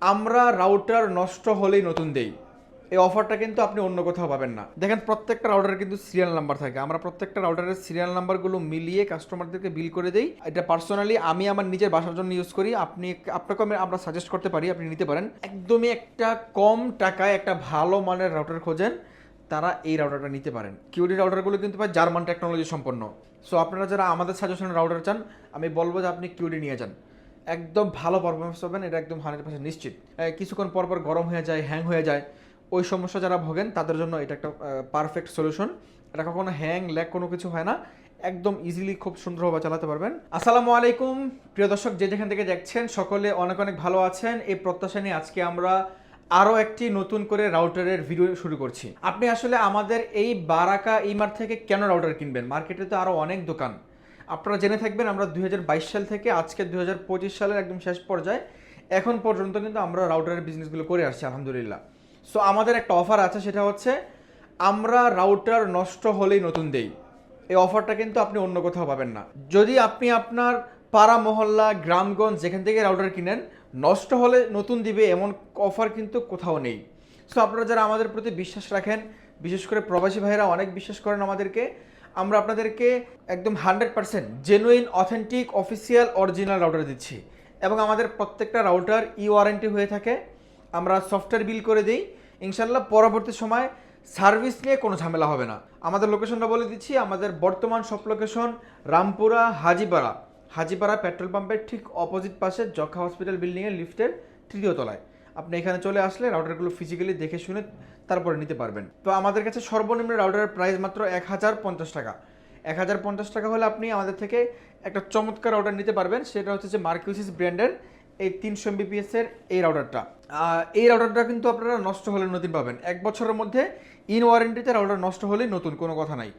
আমরা রাউটার নষ্ট হলেই নতুন দেই। এই অফারটা কিন্তু আপনি অন্য কোথাও পাবেন না। দেখেন, প্রত্যেকটা রাউটারের কিন্তু সিরিয়াল নাম্বার থাকে। আমরা প্রত্যেকটা রাউটারের সিরিয়াল নাম্বারগুলো মিলিয়ে কাস্টমারদেরকে বিল করে দেই। এটা পার্সোনালি আমি আমার নিজের বাসার জন্য ইউজ করি। আপনি আপনাকে আমি- আমরা সাজেস্ট করতে পারি, আপনি নিতে পারেন। একদমই একটা কম টাকায় একটা ভালো মানের রাউটার খোঁজেন, তারা এই রাউটারটা নিতে পারেন। কিউডি রাউটারগুলো কিন্তু ভাই জার্মান টেকনোলজি সম্পন্ন সো আপনারা যারা আমাদের সাজেশনের রাউটার চান, আমি বলব যে আপনি কিউডি নিয়ে যান। একদম ভালো পারফরমেন্স পাবেন, এটা একদম হান্ড্রেড পার্সেন্ট নিশ্চিত। কিছুক্ষণ পর পর গরম হয়ে যায় হ্যাং হয়ে যায়, ওই সমস্যা যারা ভোগেন, তাদের জন্য এটা একটা পারফেক্ট সলিউশন এটা কখনো হ্যাং ল্যাক কোনো কিছু হয় না, একদম ইজিলি খুব সুন্দরভাবে চালাতে পারবেন। আসসালামু আলাইকুম, প্রিয় দর্শক, যে যেখান থেকে দেখছেন, সকলে অনেক অনেক ভালো আছেন। এই প্রত্যাশা নিয়ে আজকে আমরা আরও একটি নতুন করে রাউটারের ভিডিও শুরু করছি। আপনি আসলে আমাদের এই বারাকা ইমার থেকে কেন রাউটার কিনবেন? মার্কেটে তো আরও অনেক দোকান। আপনারা জেনে থাকবেন, আমরা দু হাজার বাইশ সাল থেকে আজকে দু হাজার পঁচিশ সালের একদম শেষ পর্যায়ে। এখন পর্যন্ত কিন্তু আমরা রাউটারের বিজনেসগুলো করে আসছি, আলহামদুলিল্লাহ। সো আমাদের একটা অফার আছে, সেটা হচ্ছে আমরা রাউটার নষ্ট হলেই নতুন দেই। এই অফারটা কিন্তু আপনি অন্য কোথাও পাবেন না। যদি আপনি আপনার পাড়া, মহল্লা, গ্রামগঞ্জ যেখান থেকে রাউটার কিনেন, নষ্ট হলে নতুন দিবে, এমন অফার কিন্তু কোথাও নেই। সো আপনারা যারা আমাদের প্রতি বিশ্বাস রাখেন, বিশেষ করে প্রবাসী ভাইরা অনেক বিশ্বাস করেন আমাদেরকে আমরা আপনাদেরকে একদম hundred percent genuine authentic official original router দিচ্ছি। এবং আমাদের প্রত্যেকটা রাউটার ই ওয়ারেন্টি হয়ে থাকে। আমরা সফটওয়্যার বিল করে দিই। ইনশাল্লাহ পরবর্তী সময় সার্ভিস নিয়ে কোনো ঝামেলা হবে না। আমাদের লোকেশনটা বলে দিচ্ছি। আমাদের বর্তমান সব লোকেশন রামপুরা, হাজিপাড়া। হাজিপাড়া পেট্রোল পাম্পের ঠিক অপোজিট পাশে যক্ষা হসপিটাল বিল্ডিংয়ের লিফটের তৃতীয় তলায়। আপনি এখানে চলে আসলে রাউটারগুলো ফিজিক্যালি দেখে শুনে তারপরে নিতে পারবেন। তো আমাদের কাছে সর্বনিম্ন রাউটারের প্রাইস মাত্র এক হাজার পঞ্চাশ টাকা। এক হাজার পঞ্চাশ টাকা হলে আপনি আমাদের থেকে একটা চমৎকার রাউটার নিতে পারবেন, সেটা হচ্ছে যে মার্কিউসিস ব্র্যান্ডের এই তিনশো এমবিপিএস এর এই রাউটারটা এই রাউটারটা কিন্তু আপনারা নষ্ট হলে নতুন পাবেন। এক বছরের মধ্যে ইন ওয়ারেন্টিতে রাউটার নষ্ট হলেই নতুন, কোনো কথা নাই।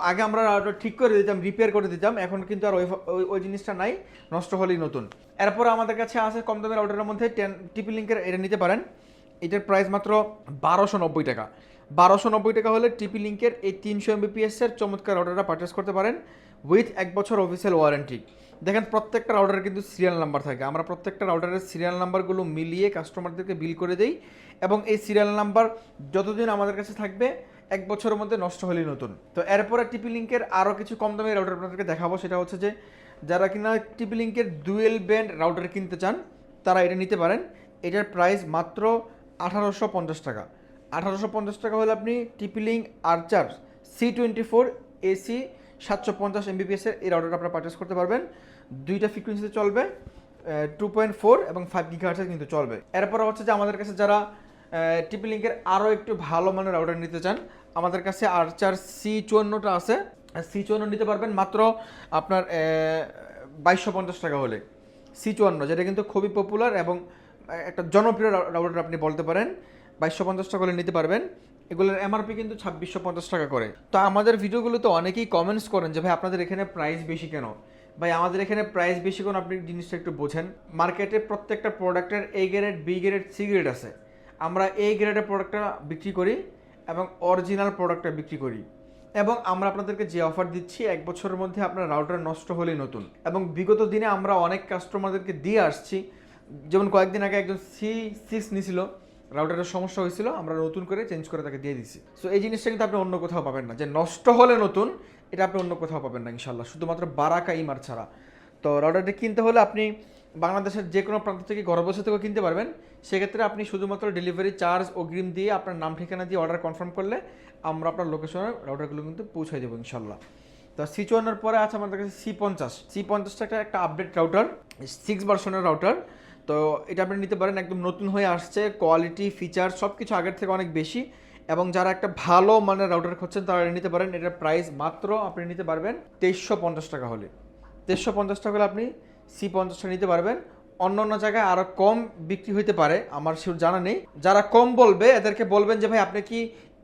আগে আমরা ঠিক করে দিতাম রিপেয়ার করে দিতাম, এখন কিন্তু আর ওই ওই- জিনিসটা নাই, নষ্ট হলেই নতুন। এরপর আমাদের কাছে আছে কম দামের রাউটারের মধ্যে টেন টিপি লিঙ্কের এটা নিতে পারেন। এটার প্রাইস মাত্র বারোশো নব্বই টাকা। বারোশো নব্বই টাকা হলে টিপি লিঙ্কের এই তিনশো এমবিপিএস এর চমৎকার রাউটারটা পারচেস করতে পারেন উইথ এক বছর অফিসিয়াল ওয়ারেন্টি দেখেন প্রত্যেকটা রাউটারের কিন্তু সিরিয়াল নাম্বার থাকে। আমরা প্রত্যেকটা রাউটারের সিরিয়াল নাম্বারগুলো মিলিয়ে কাস্টমারদেরকে বিল করে দেই এবং এই সিরিয়াল নাম্বার যতদিন আমাদের কাছে থাকবে এক বছরের মধ্যে নষ্ট হলেই নতুন। তো এরপরে টিপি লিঙ্কের আরও কিছু কম দামি রাউটার আপনাদেরকে দেখাবো, সেটা হচ্ছে যে যারা কিনা টিপি লিঙ্কের ডুয়েল ব্যান্ড রাউটার কিনতে চান, তারা এটা নিতে পারেন। এটার প্রাইস মাত্র আঠারোশো পঞ্চাশ টাকা। আঠারোশো পঞ্চাশ টাকা হলে আপনি TP Link Archer C twenty four AC সাতশো পঞ্চাশ এমবিপিএসের এই রাউটারটা আপনারা পারচেস করতে পারবেন। দুইটা ফ্রিকুয়েন্সিতে চলবে টু পয়েন্ট ফোর এবং ফাইভ গিগাহার্সে কিন্তু চলবে। এরপর হচ্ছে যে আমাদের কাছে যারা টিপি লিঙ্কের আরও একটু ভালো মানের রাউটার নিতে চান, আমাদের কাছে আর্চার সি চুয়ান্নটা আছে। সি চুয়ান্ন নিতে পারবেন মাত্র আপনার বাইশশো পঞ্চাশ টাকা হলে। সি চুয়ান্ন, যেটা কিন্তু খুবই পপুলার এবং একটা জনপ্রিয় রাউ- রাউটার আপনি বলতে পারেন, বাইশশো পঞ্চাশ টাকা হলে নিতে পারবেন। এগুলোর এমআরপি কিন্তু ছাব্বিশশো পঞ্চাশ টাকা করে। তো আমাদের ভিডিওগুলোতে অনেকেই কমেন্টস করেন যে, ভাই, আপনাদের এখানে প্রাইস বেশি কেন? ভাই, আমাদের এখানে প্রাইস বেশি কেন? আপনি জিনিসটা একটু বোঝেন। মার্কেটে প্রত্যেকটা প্রোডাক্টের A grade B grade C grade আছে। আমরা এই গ্রেডের প্রোডাক্টটা বিক্রি করি এবং অরিজিনাল প্রোডাক্টটা বিক্রি করি। এবং আমরা আপনাদেরকে যে অফার দিচ্ছি, এক বছরের মধ্যে আপনার রাউটার নষ্ট হলেই নতুন। এবং বিগত দিনে আমরা অনেক কাস্টমারদেরকে দিয়ে আসছি। যেমন কয়েকদিন আগে একজন সি সিক্স নিছিল রাউটারের সমস্যা হয়েছিল, আমরা নতুন করে চেঞ্জ করে তাকে দিয়ে দিচ্ছি। সো এই জিনিসটা কিন্তু আপনি অন্য কোথাও পাবেন না। যে নষ্ট হলে নতুন, এটা আপনি অন্য কোথাও পাবেন না ইনশাল্লাহ শুধুমাত্র বারাকা ইমার ছাড়া। তো রাউটারটা কিনতে হলে আপনি বাংলাদেশের যে কোনো প্রান্ত থেকে ঘরে বসে থেকেও কিনতে পারবেন। সেক্ষেত্রে আপনি শুধুমাত্র ডেলিভারি চার্জ অগ্রিম দিয়ে আপনার নাম, ঠিকানা দিয়ে অর্ডার কনফার্ম করলে আমরা আপনার লোকেশনে রাউটারগুলো কিন্তু পৌঁছে দেবো ইনশাল্লাহ তো সি চুয়ান্নর পরে আছে আমাদের কাছে সি পঞ্চাশ সি পঞ্চাশটা একটা একটা আপডেট রাউটার সিক্স ভার্সনের রাউটার তো এটা আপনি নিতে পারেন, একদম নতুন হয়ে আসছে কোয়ালিটি ফিচার সব কিছু আগের থেকে অনেক বেশি। এবং যারা একটা ভালো মানের রাউটার খুঁজছেন, তারা নিতে পারেন। এটার প্রাইস মাত্র আপনি নিতে পারবেন তেইশশো পঞ্চাশ টাকা হলে। তেইশশো পঞ্চাশ টাকা হলে আপনি সি পঞ্চাশটা নিতে পারবেন। অন্য অন্য জায়গায় আরও কম বিক্রি হইতে পারে, আমার শিওর জানা নেই। যারা কম বলবে, এদেরকে বলবেন যে, ভাই, আপনি কি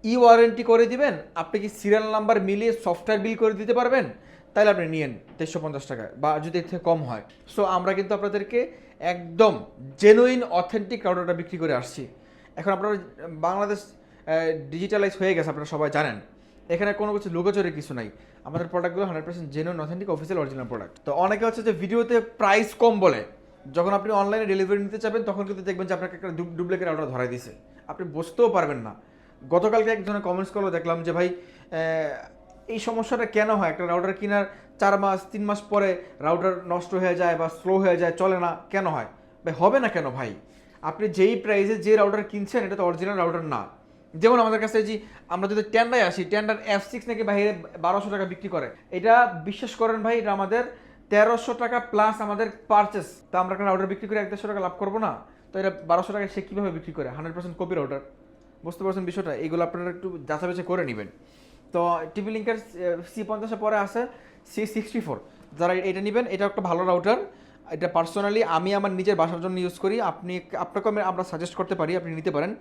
ই ওয়ারেন্টি করে দিবেন? আপনি কি সিরিয়াল নাম্বার মিলিয়ে সফটওয়্যার বিল করে দিতে পারবেন? তাহলে আপনি নিয়েন তেইশশো পঞ্চাশ টাকায় বা যদি এর থেকে কম হয়। সো আমরা কিন্তু আপনাদেরকে একদম জেনুইন অথেন্টিক রাউটারটা বিক্রি করে আসছি। এখন আপনারা বাংলাদেশ ডিজিটালাইজ হয়ে গেছে, আপনারা সবাই জানেন। এখানে কোনো কিছু লুকোচুরি কিছু নাই। আমাদের প্রোডাক্টগুলো hundred percent genuine authentic official original product তো অনেকে হচ্ছে যে ভিডিওতে প্রাইস কম বলে। যখন আপনি অনলাইনে ডেলিভারি নিতে চাবেন তখন কিন্তু দেখবেন যে আপনাকে একটা ডুপ্লিকেট রাউটার ধরাই দিছে। আপনি বুঝতেও পারবেন না। গতকালকে একজনের কমেন্টস করল, দেখলাম যে ভাই এই সমস্যাটা কেন হয়? একটা রাউটার কেনার চার মাস, তিন মাস পরে রাউটার নষ্ট হয়ে যায় বা স্লো হয়ে যায়, চলে না, কেন হয়? ভাই, হবে না কেন ভাই? আপনি যেই প্রাইসে যে রাউটার কিনছেন, এটা তো অরিজিনাল রাউটার না। যেমন আমাদের কাছে যে আমরা যদি টেন্ডায় আসি টেন্ডার এফ সিক্স নাকি বাইরে বারোশো টাকা বিক্রি করে, এটা বিশ্বাস করেন ভাই, এটা আমাদের তেরোশো টাকা প্লাস আমাদের পারচেস তা আমরা একটা রাউটার বিক্রি করে এক দেড়শো টাকা লাভ করব না। তো এটা বারোশো টাকা সে কীভাবে বিক্রি করে? হান্ড্রেড পার্সেন্ট কপির রাউটার বুঝতে পারছেন বিষয়টা? এইগুলো আপনারা একটু যাচাই করে নেবেন। তো টিভি লিঙ্কের সি পঞ্চাশের পরে আছে সি সিক্সটি ফোর যারা এটা নেবেন, এটা একটা ভালো রাউটার এটা পার্সোনালি আমি আমার নিজের বাসার জন্য ইউজ করি। আপনি আপনাকে আমি- আমরা সাজেস্ট করতে পারি, আপনি নিতে পারেন।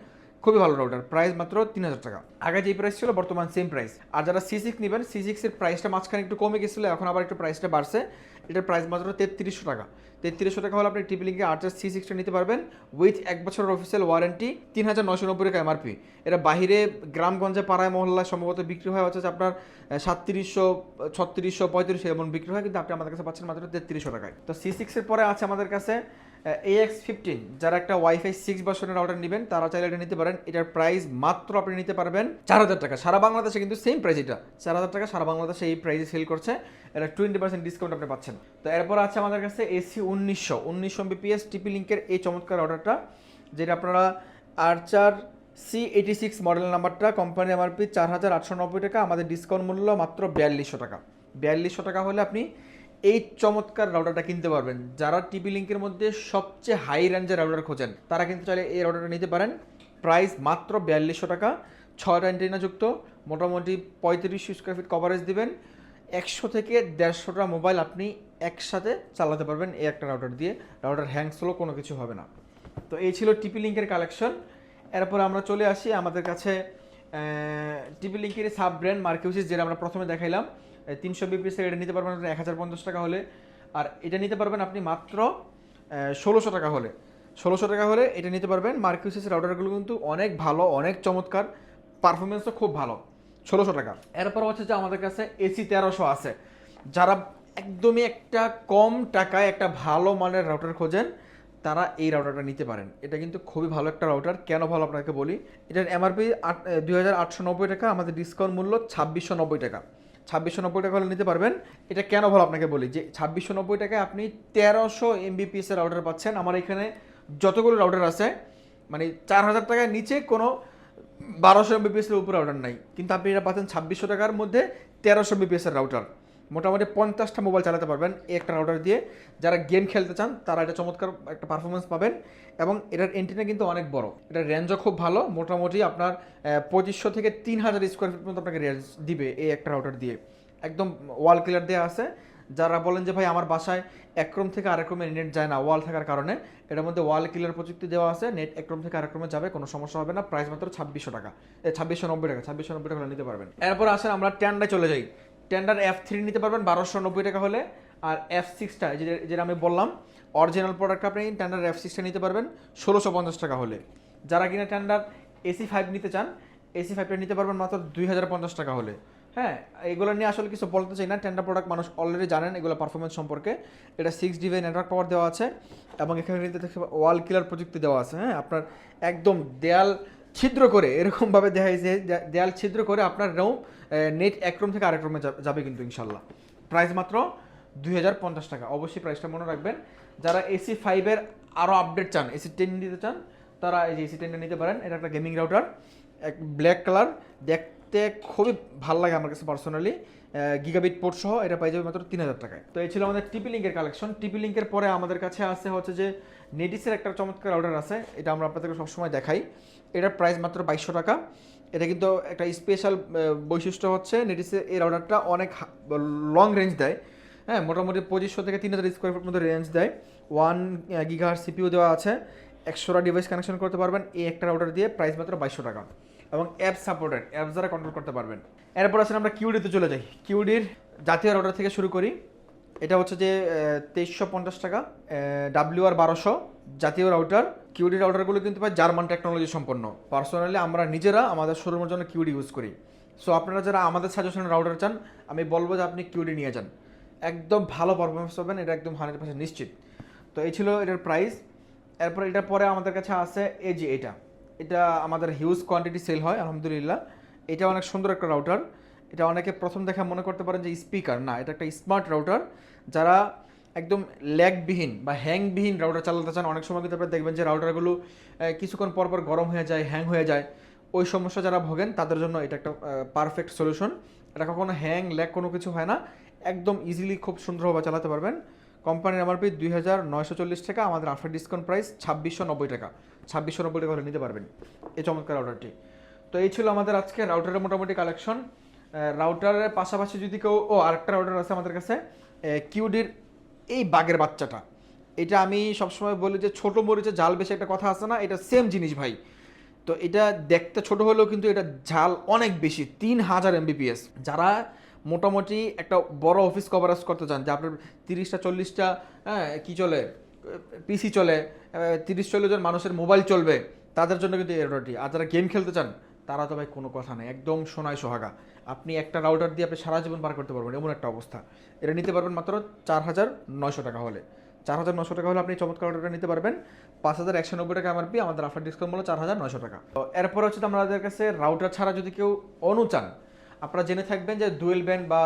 খুবই ভালো রাউটার প্রাইস মাত্র তিন হাজার টাকা। আগে যে প্রাইস ছিল বর্তমান সেম প্রাইস আর যারা সি সিক্স নেবেন সি সিক্সের প্রাইসটা মাঝখানে একটু কমে গেছিল, এখন আবার একটু প্রাইসটা বাড়ছে। এটার প্রাইস মাত্র তেত্রিশশো টাকা। তেত্রিশশো টাকা হলে আপনি টিপি লিঙ্কে আর্চার সি সিক্সটা নিতে পারবেন উইথ এক বছরের অফিসিয়াল ওয়ারেন্টি তিন হাজার নশো নব্বই টাকা এমআরপি এটা বাহিরে গ্রামগঞ্জে, পাড়ায়, মহল্লায় সম্ভবত বিক্রি হয় হচ্ছে আপনার সাতত্রিশশো, ছত্রিশশো, পঁয়ত্রিশশো এমন বিক্রি হয়, কিন্তু আপনি আমাদের কাছে পাচ্ছেন মাত্র তেত্রিশশো টাকায়। তো সি সিক্সের পরে আছে আমাদের কাছে এক্স ফিফটিন যারা একটা ওয়াইফাই সিক্স ভার্সনের রাউটার নেবেন, তারা চাইলে এটা নিতে পারেন। এটার প্রাইস মাত্র আপনি নিতে পারবেন চার হাজার টাকা। সারা বাংলাদেশে কিন্তু সেম প্রাইস এটা। চার হাজার টাকা সারা বাংলাদেশে এই প্রাইসে সেল করছে। এটা টোয়েন্টি পার্সেন্ট ডিসকাউন্ট আপনি পাচ্ছেন। তো এরপর আছে আমাদের কাছে এসি উনিশশো। উনিশশো বিপিএস টিপি লিঙ্কের এই চমৎকার অর্ডারটা যেটা আপনারা Archer C eighty six model নাম্বারটা কোম্পানি এমআরপি চার হাজার আটশো নব্বই টাকা, আমাদের ডিসকাউন্ট মূল্য মাত্র বিয়াল্লিশশো টাকা। বিয়াল্লিশশো টাকা হলে আপনি এই চমৎকার রাউটারটা কিনতে পারবেন। যারা টিপি লিঙ্কের মধ্যে সবচেয়ে হাই রেঞ্জের রাউটার খোঁজেন, তারা কিন্তু চাইলে এই রাউটারটা নিতে পারেন। প্রাইস মাত্র বিয়াল্লিশশো টাকা, ছয়টা যুক্ত, মোটামুটি পঁয়ত্রিশশো স্কোয়ার ফিট কভারেজ দিবেন। একশো থেকে দেড়শোটা মোবাইল আপনি একসাথে চালাতে পারবেন এই একটা রাউটার দিয়ে। রাউটার হ্যাংস হলো কোনো কিছু হবে না। তো এই ছিল টিপি লিঙ্কের কালেকশন এরপর আমরা চলে আসি আমাদের কাছে টিপি লিঙ্কের সাব ব্র্যান্ড মার্কিউসিস যেটা আমরা প্রথমে দেখাইলাম। তিনশো বিপিএসের এটা নিতে পারবেন এক হাজার পঞ্চাশ টাকা হলে। আর এটা নিতে পারবেন আপনি মাত্র ষোলোশো টাকা হলে। ষোলোশো টাকা হলে এটা নিতে পারবেন মার্কিউসিস রাউটারগুলো কিন্তু অনেক ভালো, অনেক চমৎকার পারফরমেন্সও খুব ভালো। ষোলোশো টাকা। এরপর হচ্ছে যে আমাদের কাছে এসি তেরোশো আছে। যারা একদমই একটা কম টাকায় একটা ভালো মানের রাউটার খোঁজেন, তারা এই রাউটারটা নিতে পারেন। এটা কিন্তু খুবই ভালো একটা রাউটার কেন ভালো আপনাকে বলি? এটার এমআরপি আট দুই টাকা, আমাদের ডিসকাউন্ট মূল্য ছাব্বিশশো নব্বই টাকা। ছাব্বিশশো নব্বই টাকা হলে নিতে পারবেন। এটা কেন ভালো আপনাকে বলি? যে ছাব্বিশশো নব্বই টাকায় আপনি তেরোশো এমবিপিএস এর রাউটার পাচ্ছেন। আমার এখানে যতগুলো রাউটার আছে মানে চার হাজার টাকার নিচে কোনো বারোশো এমবিপিএস এর উপরে রাউটার নাই। কিন্তু আপনি এটা পাচ্ছেন ছাব্বিশশো টাকার মধ্যে তেরোশো এমবিপিএস এর রাউটার মোটামুটি পঞ্চাশটা মোবাইল চালাতে পারবেন একটা রাউটার দিয়ে। যারা গেম খেলতে চান, তারা এটা চমৎকার একটা পারফরমেন্স পাবেন। এবং এটার এন্টিনা কিন্তু অনেক বড়। এটার রেঞ্জও খুব ভালো। মোটামুটি আপনার পঁচিশশো থেকে তিন হাজার স্কোয়ার ফিট মতো আপনাকে রেঞ্জ দিবে এই একটা রাউটার দিয়ে। একদম ওয়াল ক্লিয়ার দেওয়া আছে। যারা বলেন যে, ভাই, আমার বাসায় এক রুম থেকে আরেক নেট যায় না ওয়াল থাকার কারণে। এটার মধ্যে ওয়াল ক্লিয়ার প্রযুক্তি দেওয়া আছে। নেট এক রুম থেকে আরেক রুমে যাবে, কোনো সমস্যা হবে না। প্রাইস মাত্র ছাব্বিশশো টাকা। ছাব্বিশশো নব্বই টাকা। ছাব্বিশশো নব্বই টাকা নিতে পারবেন। এরপর আসেন আমরা টেন্ডায় চলে যাই। টেন্ডার এফ থ্রি নিতে পারবেন বারোশো নব্বই টাকা হলে। আর এফ সিক্সটা যেটা আমি বললাম অরিজিনাল প্রোডাক্ট আপনি টেন্ডার এফ সিক্সটা নিতে পারবেন ষোলোশো পঞ্চাশ টাকা হলে। যারা কিনা টেন্ডার এসি ফাইভ নিতে চান এসি ফাইভটা নিতে পারবেন মাত্র দুই হাজার পঞ্চাশ টাকা হলে। হ্যাঁ এগুলো নিয়ে আসলে কিছু বলতে চাই না। টেন্ডার প্রোডাক্ট মানুষ অলরেডি জানেন এগুলো পারফরমেন্স সম্পর্কে। এটা সিক্স ডিভাই নেটওয়ার্ক পাওয়ার দেওয়া আছে এবং এখানে ওয়াল কিলার প্রযুক্তি দেওয়া আছে। হ্যাঁ আপনার একদম দেয়াল ছিদ্র করে, এরকমভাবে দেখা যে দেয়াল ছিদ্র করে আপনার রুম নেট এক রুম থেকে আরেক রুমে যাবে কিন্তু ইনশাল্লাহ। প্রাইস মাত্র দুই হাজার পঞ্চাশ টাকা। অবশ্যই প্রাইসটা মনে রাখবেন। যারা এসি ফাইভের আরও আপডেট চান এসি টেন নিতে চান, তারা এই যে এসি টেনটা নিতে পারেন। এটা একটা গেমিং রাউটার এক ব্ল্যাক কালার দেখতে খুবই ভালো লাগে আমার কাছে পার্সোনালি গিগাবিট পোর্ট সহ এটা পাই যাবে মাত্র তিন হাজার টাকায়। তো এই ছিল আমাদের টিপি লিঙ্কের কালেকশন টিপি লিঙ্কের পরে আমাদের কাছে আছে হচ্ছে যে নেডিসের একটা চমৎকার অর্ডার আছে। এটা আমরা আপনাদেরকে সবসময় দেখাই। এটার প্রাইস মাত্র বাইশশো টাকা। এটা কিন্তু একটা স্পেশাল বৈশিষ্ট্য হচ্ছে নেডিসের এই অর্ডারটা অনেক লং রেঞ্জ দেয়। হ্যাঁ মোটামুটি পঁচিশশো থেকে তিন হাজার স্কোয়ার ফুট মতো রেঞ্জ দেয়। ওয়ান গিগার সিপিউ দেওয়া আছে। একশোটা ডিভাইস কানেকশন করতে পারবেন। এই একটা রাউটার দিয়ে প্রাইস মাত্র বাইশশো টাকা। এবং অ্যাপ সাপোর্টেড অ্যাপস দ্বারা কন্ট্রোল করতে পারবেন। এরপর আসলে আমরা কিউডিতে চলে যাই। কিউডির জাতীয় রাউটার থেকে শুরু করি। এটা হচ্ছে যে তেইশশো পঞ্চাশ টাকা ডাব্লিউ আর বারোশো। জাতীয় রাউটার কিউডি রাউটারগুলো কিন্তু পাই জার্মান টেকনোলজি সম্পন্ন। পার্সোনালি আমরা নিজেরা আমাদের শোরুমের জন্য কিউডি ইউজ করি। সো আপনারা যারা আমাদের সাজেশনের রাউটার চান, আমি বলব যে আপনি কিউডি নিয়ে যান। একদম ভালো পারফরমেন্স পাবেন, এটা একদম হান্ড্রেড পার্সেন্ট নিশ্চিত। তো এই ছিল এটার প্রাইস এরপর এটার পরে আমাদের কাছে আছে এই যে এটা। এটা আমাদের হিউজ কোয়ান্টিটি সেল হয়, আলহামদুলিল্লাহ। এটা অনেক সুন্দর একটা রাউটার এটা অনেকে প্রথম দেখা মনে করতে পারেন যে স্পিকার না, এটা একটা স্মার্ট রাউটার যারা একদম ল্যাগবিহীন বা হ্যাংবিহীন রাউটার চালাতে চান, অনেক সময় কিন্তু আপনারা দেখবেন যে রাউটারগুলো কিছুক্ষণ পর পর গরম হয়ে যায়, হ্যাং হয়ে যায়। ওই সমস্যা যারা ভোগেন, তাদের জন্য এটা একটা পারফেক্ট সলিউশন এটা কখনো হ্যাং, ল্যাগ কোনো কিছু হয় না। একদম ইজিলি খুব সুন্দরভাবে চালাতে পারবেন। কোম্পানির এমআরপি দুই হাজার নয়শো চল্লিশ টাকা, আমাদের আফটার ডিসকাউন্ট প্রাইস ছাব্বিশশো নব্বই টাকা। ছাব্বিশশো নব্বই টাকা নিতে পারবেন এই চমৎকার রাউটারটি। তো এই ছিল আমাদের আজকে রাউটারের মোটামুটি কালেকশন রাউটারের পাশাপাশি যদি কেউ, ও আরেকটা রাউটার আছে আমাদের কাছে কিউডির এই বাঘের বাচ্চাটা। এটা আমি সবসময় বলি যে ছোট মরিচে জাল বেশি একটা কথা আছে না, এটা সেম জিনিস ভাই। তো এটা দেখতে ছোট হলেও কিন্তু এটা ঝাল অনেক বেশি, তিন হাজার এমবিপিএস যারা মোটামুটি একটা বড় অফিস কভারেজ করতে চান, যে আপনার তিরিশটা, চল্লিশটা হ্যাঁ কী চলে পিসি চলে তিরিশ, চল্লিশ জন মানুষের মোবাইল চলবে, তাদের জন্য কিন্তু এই আর যারা গেম খেলতে চান তারা তো ভাই কোনো কথা নেই। একদম সোনায় সোহাগা। আপনি একটা রাউটার দিয়ে আপনি সারা জীবন পার করতে পারবেন, এমন একটা অবস্থা। এটা নিতে পারবেন মাত্র চার হাজার নয়শো টাকা হলে। চার হাজার নশো টাকা হলে আপনি চমৎকার রাউটারটা নিতে পারবেন। পাঁচ হাজার একশো নব্বই টাকা এমআরপি আমাদের আফার ডিসকাউন্ট হলো চার হাজার নয়শো টাকা। তো এরপর হচ্ছে আমাদের কাছে রাউটার ছাড়া যদি কেউ অনু চান, আপনারা জেনে থাকবেন যে ডুয়েল ব্যান্ড বা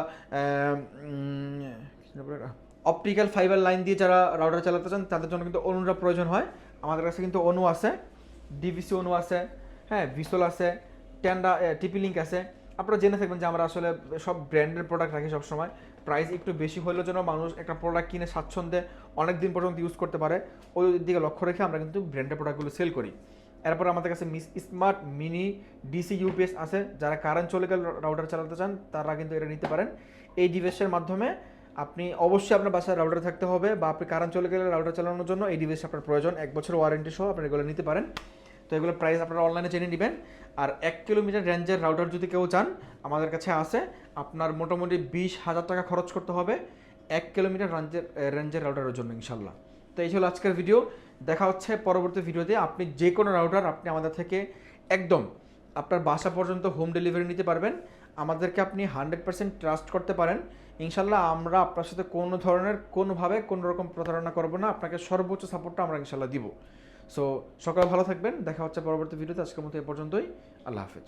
অপটিক্যাল ফাইবার লাইন দিয়ে যারা রাউটার চালাতে চান, তাদের জন্য কিন্তু অনুরা প্রয়োজন হয়। আমাদের কাছে কিন্তু অনু আছে ডিভিসি অনু আছে হ্যাঁ ভিসোল আছে ট্যান্ডা টিপি লিঙ্ক আছে। আপনারা জেনে থাকবেন যে আমরা আসলে সব ব্র্যান্ডের প্রোডাক্ট রাখি সবসময়। প্রাইস একটু বেশি হলেও যেন মানুষ একটা প্রোডাক্ট কিনে স্বাচ্ছন্দ্যে অনেক দিন পর্যন্ত ইউজ করতে পারে, ওই দিকে লক্ষ্য রেখে আমরা কিন্তু ব্র্যান্ডের প্রোডাক্টগুলো সেল করি। এরপর আমাদের কাছে মিস স্মার্ট মিনি ডিসি ইউপিএস আছে, যারা কারেন্ট চলে গেলে রাউটার চালাতে চান, তারা কিন্তু এটা নিতে পারেন। এই ডিভাইসের মাধ্যমে আপনি অবশ্যই আপনার বাসায় রাউটার থাকতে হবে বা আপনি কারেন্ট চলে গেলে রাউটার চালানোর জন্য এই ডিভাইস আপনার প্রয়োজন। এক বছর ওয়ারেন্টি সহ আপনি এগুলো নিতে পারেন। তো এগুলো প্রাইস আপনারা অনলাইনে জেনে নেবেন। আর এক কিলোমিটার রেঞ্জের রাউটার যদি কেউ চান, আমাদের কাছে আছে। আপনার মোটামুটি বিশ হাজার টাকা খরচ করতে হবে এক কিলোমিটার রেঞ্জের রেঞ্জের রাউটারের জন্য ইনশাল্লাহ তো এই ছিল আজকের ভিডিও দেখা হচ্ছে পরবর্তী ভিডিওতে। আপনি যে কোনো রাউটার আপনি আমাদের থেকে একদম আপনার বাসা পর্যন্ত হোম ডেলিভারি নিতে পারবেন। আমাদেরকে আপনি হান্ড্রেড পার্সেন্ট ট্রাস্ট করতে পারেন। ইনশাল্লাহ আমরা আপনার সাথে কোনো ধরনের, কোনোভাবে কোনো রকম প্রতারণা করব না। আপনাকে সর্বোচ্চ সাপোর্টটা আমরা ইনশাল্লাহ দিব। সো সকাল ভালো থাকবেন। দেখা হচ্ছে পরবর্তী ভিডিওতে। আজকের মতো এ পর্যন্তই। আল্লাহ হাফেজ।